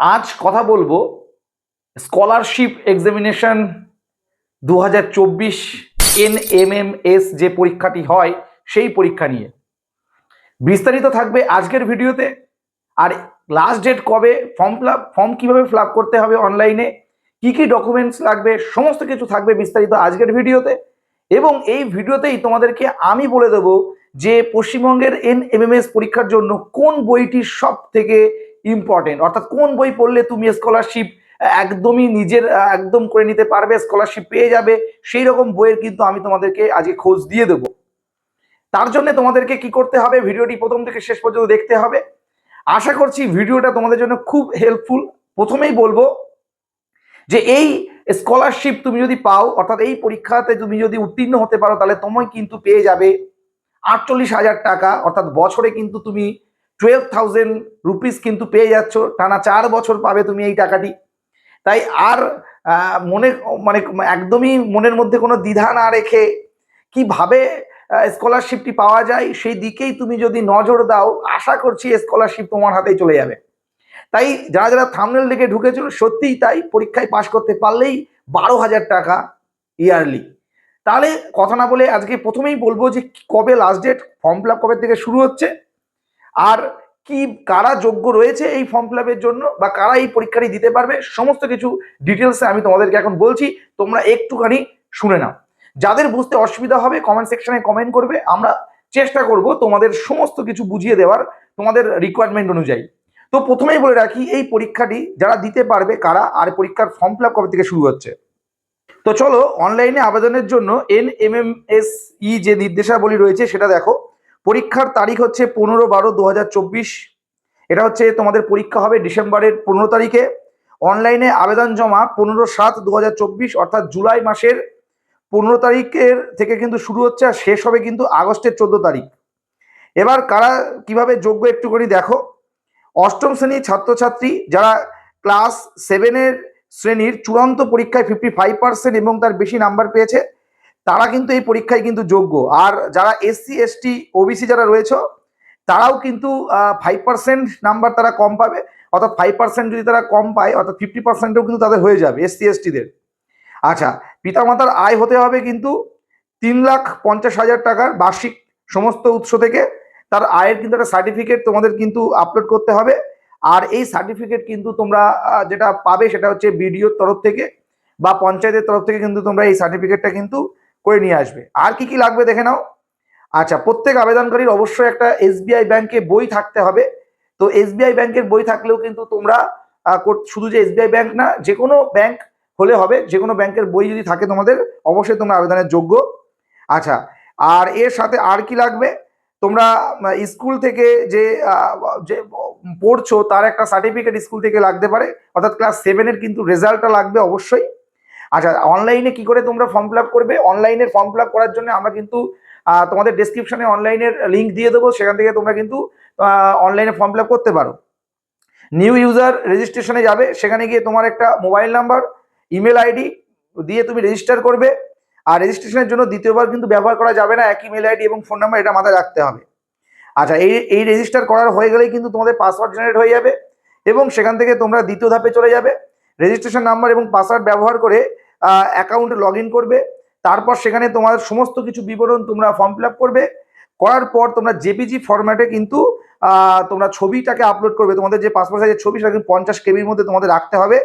আজ কথা বলব স্কলারশিপ এক্সামিনেশন দু হাজার চব্বিশ এন এম এম এস যে পরীক্ষাটি হয়, সেই পরীক্ষা নিয়ে। বিস্তারিত থাকবে আজকের ভিডিওতে। আর লাস্ট ডেট কবে ফর্ম ফিল ফর্ম কীভাবে ফিল করতে হবে অনলাইনে কি কি ডকুমেন্টস লাগবে, সমস্ত কিছু থাকবে বিস্তারিত আজকের ভিডিওতে। এবং এই ভিডিওতেই তোমাদেরকে আমি বলে দেব যে পশ্চিমবঙ্গের এন এমএমএস পরীক্ষার জন্য কোন বইটি সব থেকে ইম্পর্টেন্ট অর্থাৎ কোন বই পড়লে তুমি স্কলারশিপ একদমই নিজের একদম করে নিতে পারবে স্কলারশিপ পেয়ে যাবে, সেই রকম বইয়ের কিন্তু আমি তোমাদেরকে আজকে খোঁজ দিয়ে দেবো। তার জন্য তোমাদেরকে কি করতে হবে, ভিডিওটি প্রথম থেকে শেষ পর্যন্ত দেখতে হবে। আশা করছি ভিডিওটা তোমাদের জন্য খুব হেল্পফুল প্রথমেই বলব যে এই স্কলারশিপ তুমি যদি পাও, অর্থাৎ এই পরীক্ষাতে তুমি যদি উত্তীর্ণ হতে পারো, তাহলে তোমায় কিন্তু পেয়ে যাবে আটচল্লিশ হাজার টাকা। অর্থাৎ বছরে কিন্তু তুমি টুয়েলভ থাউজেন্ড রুপিস কিন্তু পেয়ে যাচ্ছ, টানা চার বছর পাবে তুমি এই টাকাটি। তাই আর মনে মানে একদমই মনের মধ্যে কোনো দ্বিধা না রেখে কীভাবে স্কলারশিপটি পাওয়া যায় সেই দিকেই তুমি যদি নজর দাও, আশা করছি স্কলারশিপ তোমার হাতেই চলে যাবে। তাই যারা যারা থামনেল দিকে ঢুকেছিল সত্যিই তাই পরীক্ষায় পাশ করতে পারলেই বারো হাজার টাকা ইয়ারলি তাহলে কথা না বলে আজকে প্রথমেই বলব যে কবে লাস্ট ডেট ফর্ম ফিল কবে থেকে শুরু হচ্ছে? আর কি, কারা যোগ্য রয়েছে এই ফর্ম ফিল জন্য বা কারা এই পরীক্ষাটি দিতে পারবে, সমস্ত কিছু ডিটেলসে আমি তোমাদেরকে এখন বলছি, তোমরা একটুখানি শুনে নাও। যাদের বুঝতে অসুবিধা হবে কমেন্ট সেকশনে কমেন্ট করবে, আমরা চেষ্টা করব তোমাদের সমস্ত কিছু বুঝিয়ে দেওয়ার তোমাদের রিকোয়ারমেন্ট অনুযায়ী। তো প্রথমেই বলে রাখি, এই পরীক্ষাটি যারা দিতে পারবে, কারা আর পরীক্ষার ফর্ম ফিল কবে থেকে শুরু হচ্ছে? তো চলো অনলাইনে আবেদনের জন্য N M M S E যে নির্দেশাবলী রয়েছে, সেটা দেখো। পরীক্ষার তারিখ হচ্ছে পনেরো বারো দু এটা হচ্ছে তোমাদের পরীক্ষা হবে ডিসেম্বরের পনেরো তারিখে। অনলাইনে আবেদন জমা পনেরো সাত দু অর্থাৎ জুলাই মাসের পনেরো তারিখের থেকে কিন্তু শুরু হচ্ছে আর শেষ হবে কিন্তু আগস্টের চোদ্দ তারিখ। এবার কারা কীভাবে যোগ্য একটুখানি দেখো। অষ্টম শ্রেণির ছাত্রছাত্রী যারা ক্লাস সেভেনের শ্রেণির চূড়ান্ত পরীক্ষায় ফিফটি ফাইভ পার্সেন্ট এবং তার বেশি নাম্বার পেয়েছে তারা কিন্তু এই পরীক্ষায় কিন্তু যোগ্য। আর যারা এসসি এসটি ওবিসি যারা রয়েছে, তারাও কিন্তু ফাইভ পার্সেন্ট নাম্বার তারা কম পাবে। অর্থাৎ ফাইভ পার্সেন্ট যদি তারা কম পায়, অর্থাৎ ফিফটি পার্সেন্টও কিন্তু তাদের হয়ে যাবে এসসি এসটিদের আচ্ছা পিতামাতার আয় হতে হবে কিন্তু তিন লাখ পঞ্চাশ হাজার টাকার বার্ষিক সমস্ত উৎস থেকে। তার আয়ের কিন্তু একটা সার্টিফিকেট তোমাদের কিন্তু আপলোড করতে হবে। আর এই সার্টিফিকেট কিন্তু তোমরা যেটা পাবে সেটা হচ্ছে বিডিওর তরফ থেকে বা পঞ্চায়েতের তরফ থেকে কিন্তু তোমরা এই সার্টিফিকেটটা কিন্তু করে নিয়ে আসবে। আর কি কি লাগবে দেখে নাও। আচ্ছা প্রত্যেক আবেদনকারীর অবশ্যই একটা এসবিআই ব্যাংকে বই থাকতে হবে। তো এসবিআই ব্যাংকের বই থাকলেও কিন্তু তোমরা শুধু যে এসবিআই ব্যাংক না যে কোনো ব্যাংক হলে হবে যে কোনো ব্যাংকের বই যদি থাকে তোমাদের, অবশ্যই তোমরা আবেদনের যোগ্য। আচ্ছা আর এর সাথে আর কি লাগবে? তোমরা স্কুল থেকে যে যে, পড়ছো, তার একটা সার্টিফিকেট স্কুল থেকে লাগতে পারে। অর্থাৎ ক্লাস সেভেনের কিন্তু রেজাল্টটা লাগবে অবশ্যই। আচ্ছা অনলাইনে কি করে তোমরা ফর্ম ফিল করবে? অনলাইনের ফর্ম ফিল করার জন্য আমরা কিন্তু তোমাদের ডেসক্রিপশনে অনলাইনের লিঙ্ক দিয়ে দেবো। সেখান থেকে তোমরা কিন্তু অনলাইনে ফর্ম ফিল করতে পারো। নিউ ইউজার রেজিস্ট্রেশনে যাবে। সেখানে গিয়ে তোমার একটা মোবাইল নাম্বার ইমেল আইডি দিয়ে তুমি রেজিস্টার করবে। আর রেজিস্ট্রেশনের জন্য দ্বিতীয়বার কিন্তু ব্যবহার করা যাবে না। একই মেল আইডি এবং ফোন নাম্বার এটা মাথায় রাখতে হবে। আচ্ছা এই এই রেজিস্টার করার হয়ে গেলেই কিন্তু তোমাদের পাসওয়ার্ড জেনারেট হয়ে যাবে। এবং সেখান থেকে তোমরা দ্বিতীয় ধাপে চলে যাবে। রেজিস্ট্রেশন নাম্বার এবং পাসওয়ার্ড ব্যবহার করে অ্যাকাউন্টে লগ করবে, তারপর সেখানে তোমার সমস্ত কিছু বিবরণ তোমরা ফর্ম ফিল করবে, করার পর তোমরা জেপিজি ফরম্যাটে কিন্তু তোমরা ছবিটাকে আপলোড করবে, তোমাদের যে পাসপোর্ট সাইজের ছবি সেটা কিন্তু পঞ্চাশ কেবির মধ্যে তোমাদের রাখতে হবে,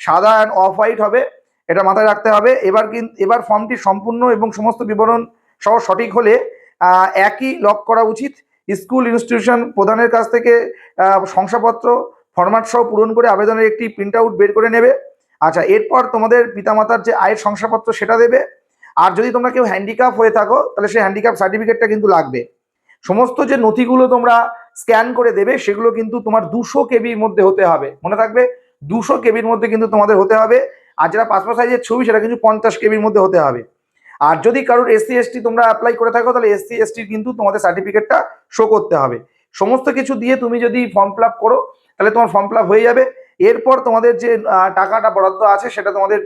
সাদা অ্যান্ড অফ হোয়াইট হবে, এটা মাথায় রাখতে হবে, এবার কিন্তু এবার ফর্মটি সম্পূর্ণ এবং সমস্ত বিবরণ সহ সঠিক হলে একই লক করা উচিত স্কুল ইনস্টিটিউশন প্রধানের কাছ থেকে শংসাপত্র ফরম্যাট সহ পূরণ করে আবেদনের একটি প্রিন্ট আউট বের করে নেবে আচ্ছা এরপর তোমাদের পিতামাতার যে আয়ের শংসাপত্র সেটা দেবে। আর যদি তোমরা কেউ হ্যান্ডিক্যাপ হয়ে থাকো, তাহলে সেই হ্যান্ডিক্যাপ সার্টিফিকেটটা কিন্তু লাগবে। সমস্ত যে নথিগুলো তোমরা স্ক্যান করে দেবে, সেগুলো কিন্তু তোমার দুশো কেবির মধ্যে হতে হবে। মনে থাকবে? দুশো কেবির মধ্যে কিন্তু তোমাদের হতে হবে। আর যারা পাসপোর্ট সাইজের ছবি, সেটা কিন্তু পঞ্চাশ কেবির মধ্যে হতে হবে। আর যদি কারোর এসসি এসটি তোমরা অ্যাপ্লাই করে থাকো, তাহলে এসসি এসটির কিন্তু তোমাদের সার্টিফিকেটটা শো করতে হবে। সমস্ত কিছু দিয়ে তুমি যদি ফর্ম ফিল করো, তাহলে তোমার ফর্ম ফিল হয়ে যাবে। এরপর তোমাদের যে টাকাটা বরাদ্দ আছে সেটা তোমাদের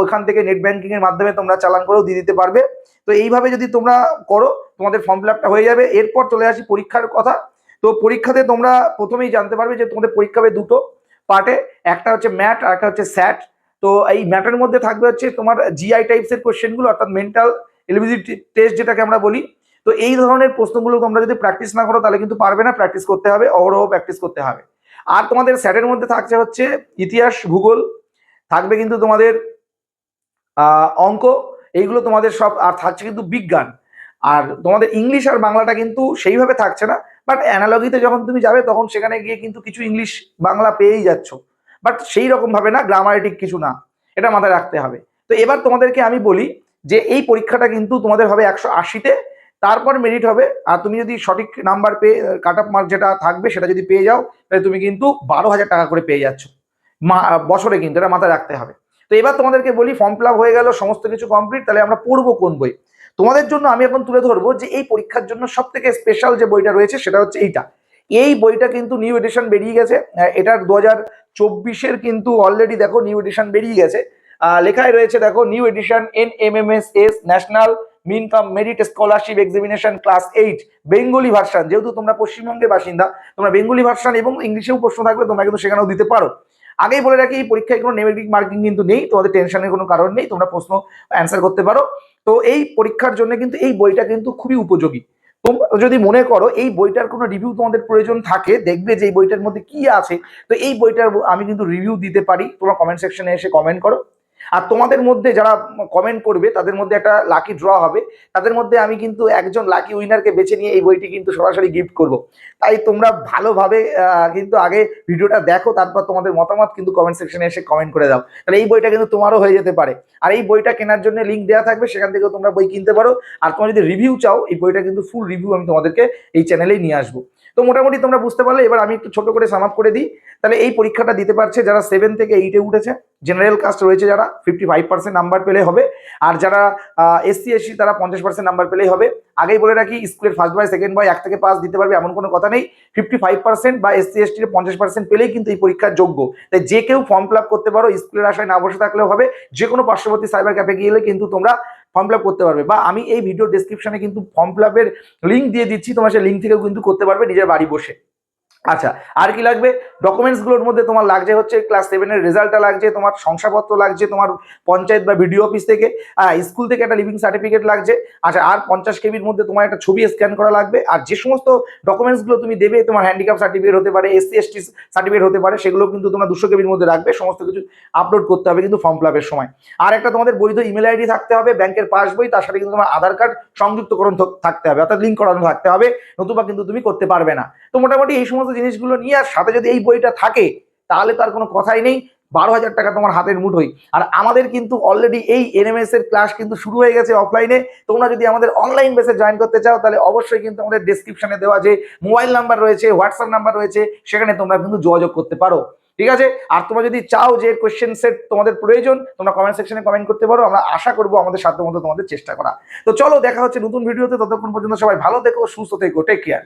ওইখান থেকে নেট ব্যাংকিং এর মাধ্যমে তোমরা চালান করেও দিয়ে দিতে পারবে। তো এইভাবে যদি তোমরা করো, তোমাদের ফর্ম ফিল হয়ে যাবে। এরপর চলে আসি পরীক্ষার কথা। তো পরীক্ষাতে তোমরা প্রথমেই জানতে পারবে যে তোমাদের পরীক্ষা হবে দুটো পার্টে। একটা হচ্ছে ম্যাট আর একটা হচ্ছে স্যাট। তো এই ম্যাটের মধ্যে থাকবে হচ্ছে তোমার জিআই টাইপসের কোশ্চেনগুলো অর্থাৎ মেন্টাল এলিজিবিলিটি টেস্ট যেটাকে আমরা বলি। তো এই ধরনের প্রশ্নগুলো তোমরা যদি প্র্যাকটিস না করো, তাহলে কিন্তু পারবে না। প্র্যাকটিস করতে হবে, অহরহ প্র্যাকটিস করতে হবে। আর তোমাদের স্যাটের মধ্যে থাকছে হচ্ছে ইতিহাস, ভূগোল, থাকবে কিন্তু তোমাদের অঙ্ক, এইগুলো তোমাদের সব, আর থাকছে কিন্তু বিজ্ঞান। আর তোমাদের ইংলিশ আর বাংলাটা কিন্তু সেইভাবে থাকছে না বাট অ্যানালজিতে যখন তুমি যাবে তখন সেখানে গিয়ে কিন্তু কিছু ইংলিশ, বাংলা পেয়েই যাচ্ছ। বাট সেই রকম ভাবে না গ্রামারেটিক কিছু না, এটা মাথায় রাখতে হবে। তো এবার তোমাদেরকে আমি বলি যে এই পরীক্ষাটা কিন্তু তোমাদের হবে একশো আশিতে তারপর মেরিট হবে। আর তুমি যদি সঠিক নাম্বার পেয়ে কাট অফ মার্ক যেটা থাকবে, সেটা যদি পেয়ে যাও, তাহলে তুমি কিন্তু বারো হাজার টাকা করে পেয়ে যাচ্ছ। বছরে কিন্তু এটা মাথায় রাখতে হবে। তো এবার তোমাদেরকে বলি ফর্ম ফিল হয়ে গেল, সমস্ত কিছু কমপ্লিট তাহলে আমরা পড়ব কোন বই? তোমাদের জন্য আমি এখন তুলে ধরবো যে এই পরীক্ষার জন্য সব থেকে স্পেশাল যে বইটা রয়েছে, সেটা হচ্ছে এইটা। এই বইটা কিন্তু নিউ এডিশন বেরিয়ে গেছে। এটার দু হাজার চব্বিশের কিন্তু অলরেডি দেখো নিউ এডিশন বেরিয়ে গেছে। লেখায় রয়েছে দেখো new edition N M M S S national mean cum merit scholarship examination class eight Bengali version যেহেতু তোমরা পশ্চিমবঙ্গের বাসিন্দা, তোমরা বেঙ্গলি ভার্সান এবং ইংলিশেও প্রশ্ন থাকবে, তোমরা কিন্তু সেখানেও দিতে পারো। আগেই বলে রাখি, এই পরীক্ষায় কোনো নেগেটিভ মার্কিং কিন্তু নেই, তোমাদের টেনশনের কোনো কারণ নেই, তোমরা প্রশ্ন অ্যান্সার করতে পারো। তো এই পরীক্ষার জন্য কিন্তু এই বইটা কিন্তু খুবই উপযোগী। তোমরা যদি মনে করো, এই বইটার কোনো রিভিউ তোমাদের প্রয়োজন থাকে, দেখবে যে এই বইটার মধ্যে কি আছে, তো এই বইটার আমি কিন্তু রিভিউ দিতে পারি। তোমরা কমেন্ট সেকশনে এসে কমেন্ট করো। আর তোমাদের মধ্যে যারা কমেন্ট করবে, তাদের মধ্যে একটা লাকি ড্র হবে। তাদের মধ্যে আমি কিন্তু একজন লাকি উইনারকে বেছে নিয়ে এই বইটি কিন্তু সরাসরি গিফট করব। তাই তোমরা ভালোভাবে কিন্তু আগে ভিডিওটা দেখো, তারপর তোমাদের মতামত কিন্তু কমেন্ট সেকশনে এসে কমেন্ট করে দাও। তাহলে এই বইটা কিন্তু তোমারও হয়ে যেতে পারে। আর এই বইটা কেনার জন্য লিঙ্ক দেওয়া থাকবে, সেখান থেকেও তোমরা বই কিনতে পারো। আর তোমরা যদি রিভিউ চাও, এই বইটা কিন্তু ফুল রিভিউ আমি তোমাদেরকে এই চ্যানেলেই নিয়ে আসব। তো মোটামুটি তোমরা বুঝতে পারলে, এবার আমি একটু ছোট করে সাম আপ করে দিই। তাহলে এই পরীক্ষাটা দিতে পারছে যারা সেভেন থেকে এইটে উঠেছে। জেনারেল কাস্ট রয়েছে যারা ফিফটি ফাইভ পার্সেন্ট নাম্বার পেলে হবে। আর যারা এসসি এসসি তারা পঞ্চাশ পার্সেন্ট নাম্বার পেলেই হবে। আগেই বলে রাখি, স্কুলের ফার্স্ট বয় সেকেন্ড বয় এক থেকে পাস দিতে পারবে, এমন কোনো কথা নেই। ফিফটি ফাইভ পার্সেন্ট বা এসসি এসটির পঞ্চাশ পার্সেন্ট পেলেই কিন্তু এই পরীক্ষার যোগ্য। তাই যে কেউ ফর্ম ফিল করতে পারো, স্কুলের আশায় না বসে থাকলেও হবে। যে কোনো পার্শ্ববর্তী সাইবার ক্যাফে গেলে কিন্তু তোমরা ফর্ম ফিল করতে পারবে। বা আমি এই ভিডিও ডেসক্রিপশনে কিন্তু ফর্ম ফিল লিঙ্ক দিয়ে দিচ্ছি, তোমরা সেই লিঙ্ক থেকেও কিন্তু করতে পারবে, নিজের বাড়ি বসে। আচ্ছা আর কি লাগবে? ডকুমেন্টসগুলোর মধ্যে তোমার লাগছে হচ্ছে ক্লাস সেভেনের রেজাল্টটা লাগছে, তোমার শংসাপত্র লাগছে, তোমার পঞ্চায়েত বা বিডিও অফিস থেকে স্কুল থেকে একটা লিভিং সার্টিফিকেট লাগছে। আচ্ছা আর পঞ্চাশ কেবির মধ্যে তোমার একটা ছবি স্ক্যান করা লাগবে। আর যে সমস্ত ডকুমেন্টসগুলো তুমি দেবে, তোমার হ্যান্ডিক্যাপ সার্টিফিকেট হতে পারে এসসি এসটি সার্টিফিকেট হতে পারে, সেগুলো কিন্তু তোমরা দুশো কেবির মধ্যে রাখবে, সমস্ত কিছু আপলোড করতে হবে কিন্তু ফর্ম ফিল সময়। আর একটা তোমাদের বৈধ ইমেল আইডি থাকতে হবে ব্যাংকের পাসবই তার সাথে কিন্তু তোমার আধার কার্ড সংযুক্তকরণ থাকতে হবে, অর্থাৎ লিঙ্ক করানো থাকতে হবে, নতুবা কিন্তু তুমি করতে পারবে না। তো মোটামুটি এই সমস্ত জিনিসগুলো নিয়ে আর সাথে যদি এই বইটা থাকে, তাহলে তার কোনো কথাই নেই। বারো হাজার টাকা তোমার হাতের মুঠোই আর আমাদের কিন্তু অলরেডি এই এনএমএস এর ক্লাস কিন্তু শুরু হয়ে গেছে অফলাইনে তোমরা যদি আমাদের অনলাইন বেসে জয়েন করতে চাও, তাহলে অবশ্যই কিন্তু আমাদের ডিসক্রিপশনে দেওয়া যে মোবাইল নাম্বার রয়েছে হোয়াটসঅ্যাপ নাম্বার রয়েছে, সেখানে তোমরা কিন্তু যোগাযোগ করতে পারো। ঠিক আছে? আর তোমরা যদি চাও যে কোয়েশ্চেন সেট তোমাদের প্রয়োজন, তোমরা কমেন্ট সেকশনে কমেন্ট করতে পারো। আমরা আশা করব আমাদের সাধ্য মতো তোমাদের চেষ্টা করা। তো চলো, দেখা হচ্ছে নতুন ভিডিওতে ততক্ষণ পর্যন্ত সবাই ভালো থেকো, সুস্থ থেকো। Take care